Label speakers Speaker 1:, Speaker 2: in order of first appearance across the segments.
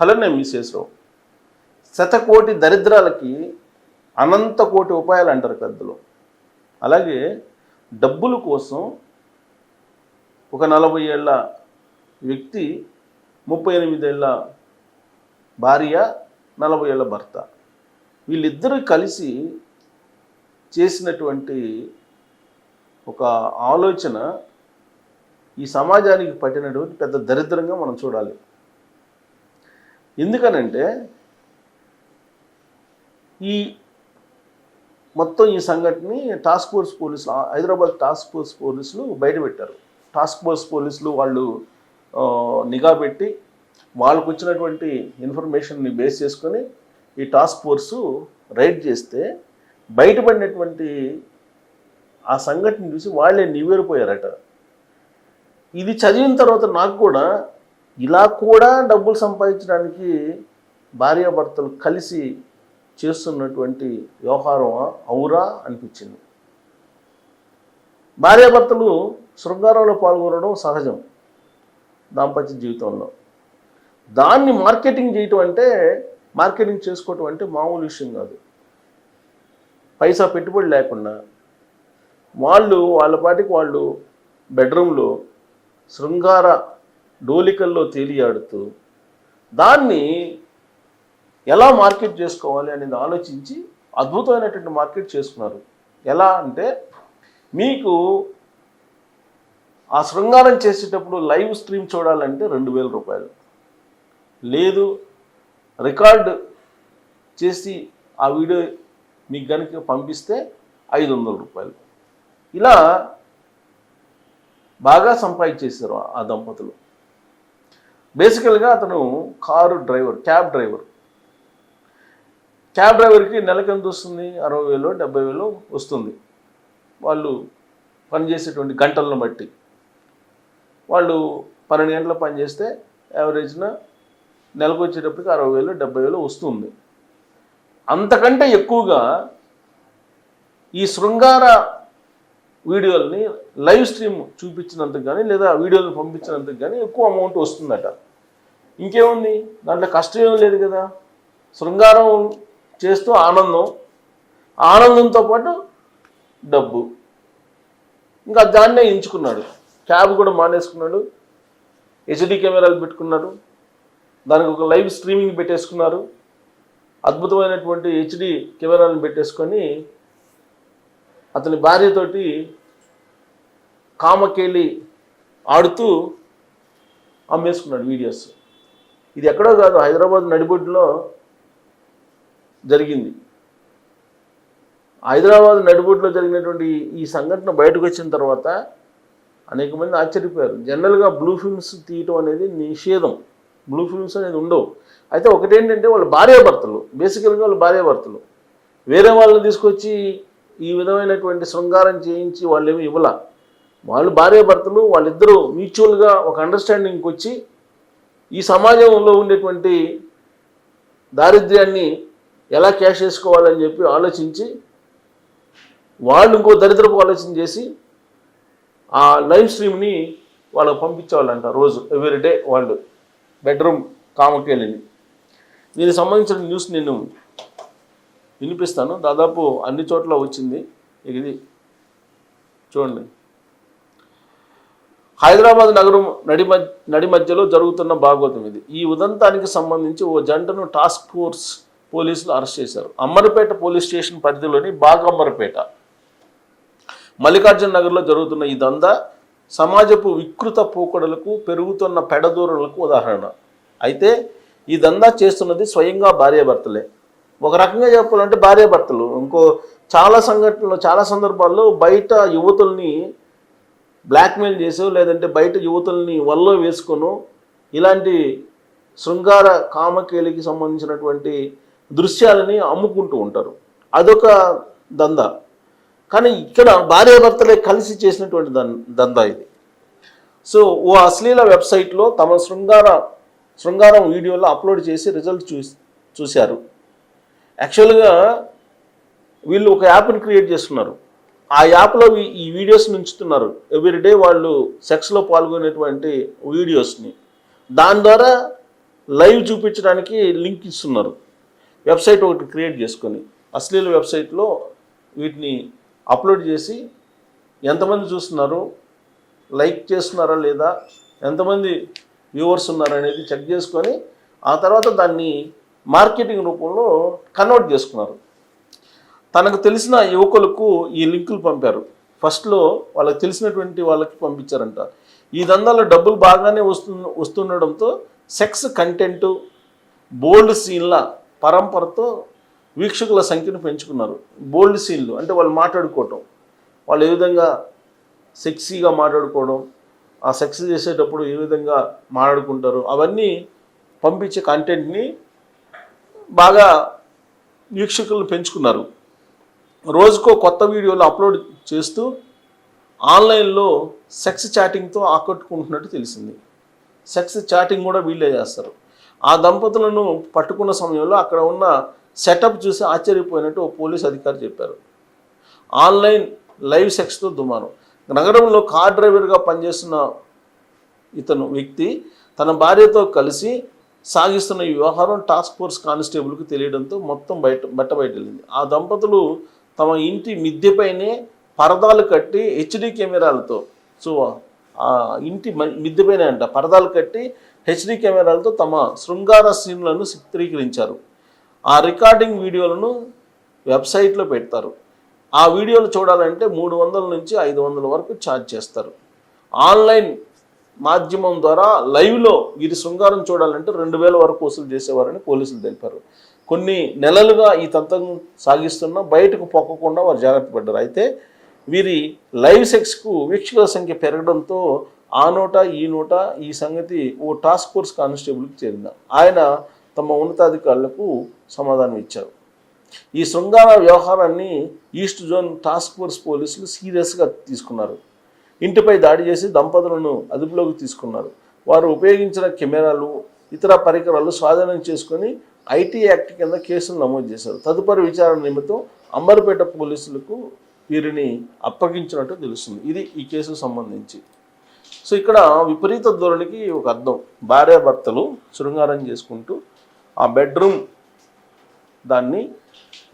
Speaker 1: ఫలనే మిసేసరావు శతకోటి దరిద్రాలకి అనంత కోటి ఉపాయాలు అంటారు పెద్దలు. అలాగే డబ్బుల కోసం ఒక నలభై ఏళ్ళ వ్యక్తి ముప్పై ఎనిమిదేళ్ళ భార్య నలభై ఏళ్ళ భర్త. వీళ్ళిద్దరూ కలిసి చేసినటువంటి ఒక ఆలోచన ఈ సమాజానికి పట్టినటువంటి పెద్ద దరిద్రంగా మనం చూడాలి. ఎందుకనంటే ఈ మొత్తం ఈ సంఘటనని టాస్క్ ఫోర్స్ పోలీసులు హైదరాబాద్ టాస్క్ ఫోర్స్ పోలీసులు బయటపెట్టారు టాస్క్ ఫోర్స్ పోలీసులు వాళ్ళు నిఘా పెట్టి వాళ్ళకు వచ్చినటువంటి ఇన్ఫర్మేషన్ని బేస్ చేసుకొని ఈ టాస్క్ ఫోర్సు రైడ్ చేస్తే బయటపడినటువంటి ఆ సంఘటన చూసి వాళ్ళే నివేరిపోయారట ఇది చదివిన తర్వాత నాకు కూడా ఇలా కూడా డబ్బులు సంపాదించడానికి భార్యాభర్తలు కలిసి చేస్తున్నటువంటి వ్యవహారం అవురా అనిపించింది. భార్యాభర్తలు శృంగారంలో పాల్గొనడం సహజం దాంపత్య జీవితంలో. దాన్ని మార్కెటింగ్ చేయటం అంటే మార్కెటింగ్ చేసుకోవటం అంటే మామూలు విషయం కాదు. పైసా పెట్టుబడి లేకుండా వాళ్ళు వాళ్ళ పాటికి వాళ్ళు బెడ్రూమ్లో శృంగార డోలికల్లో తేలియాడుతూ దాన్ని ఎలా మార్కెట్ చేసుకోవాలి అనేది ఆలోచించి అద్భుతమైనటువంటి మార్కెట్ చేసుకున్నారు. ఎలా అంటే మీకు ఆ శృంగారం చేసేటప్పుడు లైవ్ స్ట్రీమ్ చూడాలంటే రెండు వేల రూపాయలు. లేదు రికార్డ్ చేసి ఆ వీడియో మీకు కనుక పంపిస్తే ఐదు వందల రూపాయలు. ఇలా బాగా సంపాదించేశారు ఆ దంపతులు. బేసికల్గా అతను car driver cab driver. Cab డ్రైవర్కి నెలకు ఎంత వస్తుంది? అరవై వేలు డెబ్బై వేలు వస్తుంది. వాళ్ళు పనిచేసేటువంటి గంటలను బట్టి. వాళ్ళు పన్నెండు గంటల పని చేస్తే యావరేజ్న నెలకు వచ్చేటప్పటికి అరవై వేలు డెబ్బై వేలు వస్తుంది. అంతకంటే ఎక్కువగా ఈ శృంగార వీడియోల్ని లైవ్ స్ట్రీమ్ చూపించినందుకు కానీ లేదా వీడియోలు పంపించినందుకు కానీ ఎక్కువ అమౌంట్ వస్తుందట. ఇంకేముంది? దాంట్లో కష్టం ఏం లేదు కదా. శృంగారం చేస్తూ ఆనందం. ఆనందంతో పాటు డబ్బు. ఇంకా దాన్నే ఎంచుకున్నాడు. క్యాబ్ కూడా మానేసుకున్నాడు. హెచ్డి కెమెరాలు పెట్టుకున్నాడు. దానికి ఒక లైవ్ స్ట్రీమింగ్ పెట్టేసుకున్నారు. అద్భుతమైనటువంటి హెచ్డి కెమెరాలను పెట్టేసుకొని అతని భార్యతోటి కామకేలి ఆడుతూ అమ్మేసుకున్నాడు వీడియోస్. ఇది ఎక్కడో కాదు హైదరాబాద్ నడిబొడ్డులో జరిగింది. హైదరాబాద్ నడిబొడ్డులో జరిగినటువంటి ఈ సంఘటన బయటకు వచ్చిన తర్వాత అనేక మంది ఆశ్చర్యపోయారు. జనరల్గా బ్లూ ఫిల్మ్స్ తీయటం అనేది నిషేధం. బ్లూ ఫిల్మ్స్ అనేది ఉండవు. అయితే ఒకటేంటంటే వాళ్ళ భార్యాభర్తలు. బేసికల్గా వాళ్ళ భార్యాభర్తలు. వేరే వాళ్ళని తీసుకొచ్చి ఈ విధమైనటువంటి శృంగారం చేయించి వాళ్ళు ఏమి ఇవ్వలా. వాళ్ళు భార్యాభర్తలు వాళ్ళిద్దరూ మ్యూచువల్గా ఒక అండర్స్టాండింగ్కి వచ్చి ఈ సమాజంలో ఉండేటువంటి దారిద్ర్యాన్ని ఎలా క్యాష్ చేసుకోవాలని చెప్పి ఆలోచించి వాళ్ళు ఇంకో దరిద్రపు ఆలోచన చేసి ఆ లైవ్ స్ట్రీమ్ని వాళ్ళకి పంపించేవాళ్ళంట రోజు ఎవ్రీ డే వాళ్ళు. బెడ్రూమ్ కామకేళ్ళని దీనికి సంబంధించిన న్యూస్ నేను వినిపిస్తాను. దాదాపు అన్ని చోట్ల వచ్చింది. ఇది చూడండి. హైదరాబాద్ నగరం నడి నడి మధ్యలో జరుగుతున్న భాగవతం ఇది. ఈ ఉదంతానికి సంబంధించి ఓ జంటను టాస్క్ ఫోర్స్ పోలీసులు అరెస్ట్ చేశారు. అమ్మరపేట పోలీస్ స్టేషన్ పరిధిలోని బాగమ్మరపేట. మల్లికార్జున నగర్లో జరుగుతున్న ఈ దందా సమాజపు వికృత పోకడలకు పెరుగుతున్న పెడదూరలకు ఉదాహరణ. అయితే ఈ దందా చేస్తున్నది స్వయంగా భార్యాభర్తలే. ఒక రకంగా చెప్పాలంటే భార్యాభర్తలు. ఇంకో చాలా సంఘటనలు చాలా సందర్భాల్లో బయట యువతుల్ని బ్లాక్మెయిల్ చేసో లేదంటే బయట యువతుల్ని వల్లో వేసుకొను ఇలాంటి శృంగార కామకేలికి సంబంధించినటువంటి దృశ్యాలని అమ్ముకుంటూ ఉంటారు. అదొక దందా. కానీ ఇక్కడ భార్యాభర్తలే కలిసి చేసినటువంటి దన్ దందా ఇది. సో ఓ అశ్లీల వెబ్సైట్లో తమ శృంగార శృంగారం వీడియోలో అప్లోడ్ చేసి రిజల్ట్ చూసి చూశారు. యాక్చువల్గా వీళ్ళు ఒక యాప్ని క్రియేట్ చేస్తున్నారు. ఆ యాప్లో ఈ- వీడియోస్ని ఉంచుతున్నారు. ఎవ్రీడే వాళ్ళు సెక్స్లో పాల్గొనేటువంటి వీడియోస్ని దాని ద్వారా లైవ్ చూపించడానికి లింక్ ఇస్తున్నారు. వెబ్సైట్ ఒకటి క్రియేట్ చేసుకొని అశ్లీల వెబ్సైట్లో వీటిని అప్లోడ్ చేసి ఎంతమంది చూస్తున్నారు లైక్ చేస్తున్నారా లేదా ఎంతమంది వ్యూవర్స్ ఉన్నారనేది చెక్ చేసుకొని ఆ తర్వాత దాన్ని మార్కెటింగ్ రూపంలో కన్వర్ట్ చేసుకున్నారు. తనకు తెలిసిన యువకులకు ఈ లింకులు పంపారు. ఫస్ట్లో వాళ్ళకి తెలిసినటువంటి వాళ్ళకి పంపించారంట. ఈ దందాలో డబ్బులు బాగానే వస్తు వస్తుండడంతో సెక్స్ కంటెంట్ బోల్డ్ సీన్ల పరంపరతో వీక్షకుల సంఖ్యను పెంచుకున్నారు. బోల్డ్ సీన్లు అంటే వాళ్ళు మాట్లాడుకోవటం. వాళ్ళు ఏ విధంగా సెక్సీగా మాట్లాడుకోవడం ఆ సెక్స్ చేసేటప్పుడు ఏ విధంగా మాట్లాడుకుంటారు అవన్నీ పంపించే కంటెంట్ని బాగా వీక్షకులు పెంచుకున్నారు. రోజుకో కొత్త వీడియోలు అప్లోడ్ చేస్తూ ఆన్లైన్లో సెక్స్ చాటింగ్తో ఆకట్టుకుంటున్నట్టు తెలిసింది. సెక్స్ చాటింగ్ కూడా వీళ్ళే చేస్తారు. ఆ దంపతులను పట్టుకున్న సమయంలో అక్కడ ఉన్న సెటప్ చూసి ఆశ్చర్యపోయినట్టు ఓ పోలీస్ అధికారి చెప్పారు. ఆన్లైన్ లైవ్ సెక్స్తో దుమారం. నగరంలో కార్ డ్రైవర్గా పనిచేస్తున్న ఇతను వ్యక్తి తన భార్యతో కలిసి సాగిస్తున్న ఈ వ్యవహారం టాస్క్ ఫోర్స్ కానిస్టేబుల్కి తెలియడంతో మొత్తం బయట బట్ట బయట వెళ్ళింది ఆ దంపతులు తమ ఇంటి మిద్దెపైనే పరదాలు కట్టి హెచ్డి కెమెరాలతో సో ఆ ఇంటి మ- మిద్దెపైనే అంట పరదాలు కట్టి హెచ్డి కెమెరాలతో తమ శృంగార సీన్లను చిత్రీకరించారు. ఆ రికార్డింగ్ వీడియోలను వెబ్సైట్లో పెడతారు. ఆ వీడియోలు చూడాలంటే మూడు వందల నుంచి ఐదు వందల వరకు ఛార్జ్ చేస్తారు. ఆన్లైన్ మాధ్యమం ద్వారా లైవ్లో వీరి శృంగారం చూడాలంటే రెండు వేల వరకు వసూలు చేసేవారని పోలీసులు తెలిపారు. కొన్ని నెలలుగా ఈ తంత్రం సాగిస్తున్నా బయటకు పొక్కకుండా వారు జాగ్రత్త పడ్డారు. అయితే వీరి లైవ్ సెక్స్కు వీక్షకుల సంఖ్య పెరగడంతో ఆ నోట ఈ నోట ఈ సంగతి ఓ టాస్క్ ఫోర్స్ కానిస్టేబుల్కి చేరింది. ఆయన తమ ఉన్నతాధికారులకు సమాధానం ఇచ్చారు. ఈ శృంగార వ్యవహారాన్ని ఈస్ట్ జోన్ టాస్క్ ఫోర్స్ పోలీసులు సీరియస్గా తీసుకున్నారు. ఇంటిపై దాడి చేసి దంపతులను అదుపులోకి తీసుకున్నారు. వారు ఉపయోగించిన కెమెరాలు ఇతర పరికరాలు స్వాధీనం చేసుకొని ఐటీ యాక్ట్ కింద కేసులు నమోదు చేశారు. తదుపరి విచారణ నిమిత్తం అంబర్పేట పోలీసులకు వీరిని అప్పగించినట్టు తెలుస్తుంది. ఇది ఈ కేసుకు సంబంధించి. సో ఇక్కడ విపరీత ధోరణికి ఒక అర్థం. భార్యాభర్తలు శృంగారం చేసుకుంటూ ఆ బెడ్రూమ్ దాన్ని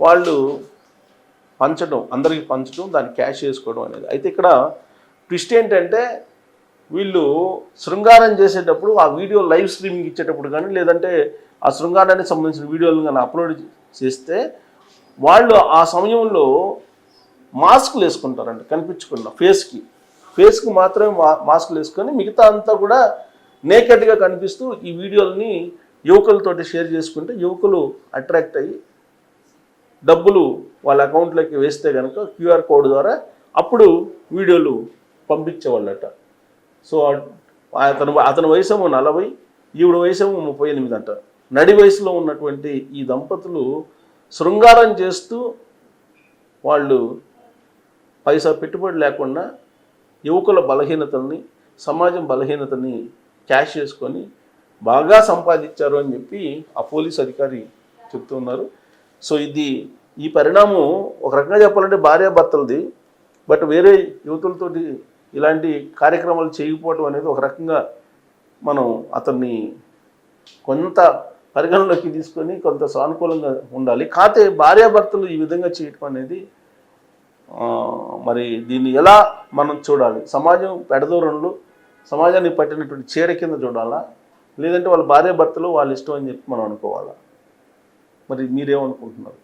Speaker 1: వాళ్ళు పంచడం అందరికీ పంచడం దాన్ని క్యాష్ చేసుకోవడం అనేది. అయితే ఇక్కడ ట్విస్ట్ ఏంటంటే వీళ్ళు శృంగారం చేసేటప్పుడు ఆ వీడియో లైవ్ స్ట్రీమింగ్ ఇచ్చేటప్పుడు కానీ లేదంటే ఆ శృంగారానికి సంబంధించిన వీడియోలు కానీ అప్లోడ్ చేస్తే వాళ్ళు ఆ సమయంలో మాస్కులు వేసుకుంటారంట కనిపించకుండా ఫేస్కి. ఫేస్కి మాత్రమే మా మాస్కులు వేసుకొని మిగతా అంతా కూడా నేకెడ్గా కనిపిస్తూ ఈ వీడియోలని యువకులతోటి షేర్ చేసుకుంటే యువకులు అట్రాక్ట్ అయ్యి డబ్బులు వాళ్ళ అకౌంట్లోకి వేస్తే కనుక క్యూఆర్ కోడ్ ద్వారా అప్పుడు వీడియోలు పంపించేవాళ్ళట. సో అతను అతని వయసేమో నలభై ఈవిడ వయసేమో ముప్పై ఎనిమిది అంట నడి వయసులో ఉన్నటువంటి ఈ దంపతులు శృంగారం చేస్తూ వాళ్ళు పైసా పెట్టుబడి లేకుండా యువకుల బలహీనతల్ని సమాజం బలహీనతని క్యాష్ చేసుకొని బాగా సంపాదించారు అని చెప్పి ఆ పోలీస్ అధికారి చెప్తున్నారు సో ఇది ఈ పరిణామం ఒక రకంగా చెప్పాలంటే భార్యాభర్తలది బట్ వేరే యువతులతోటి ఇలాంటి కార్యక్రమాలు చేయకపోవడం అనేది ఒక రకంగా మనం అతన్ని కొంత పరిగణలోకి తీసుకొని కొంత సానుకూలంగా ఉండాలి. కాకపోతే భార్యాభర్తలు ఈ విధంగా చేయటం అనేది మరి దీన్ని ఎలా మనం చూడాలి? సమాజం పెడదూరంలో సమాజానికి పట్టినటువంటి చీర కింద చూడాలా? లేదంటే వాళ్ళ భార్యాభర్తలు వాళ్ళ ఇష్టం అని చెప్పి మనం అనుకోవాలా? మరి మీరేమనుకుంటున్నారు?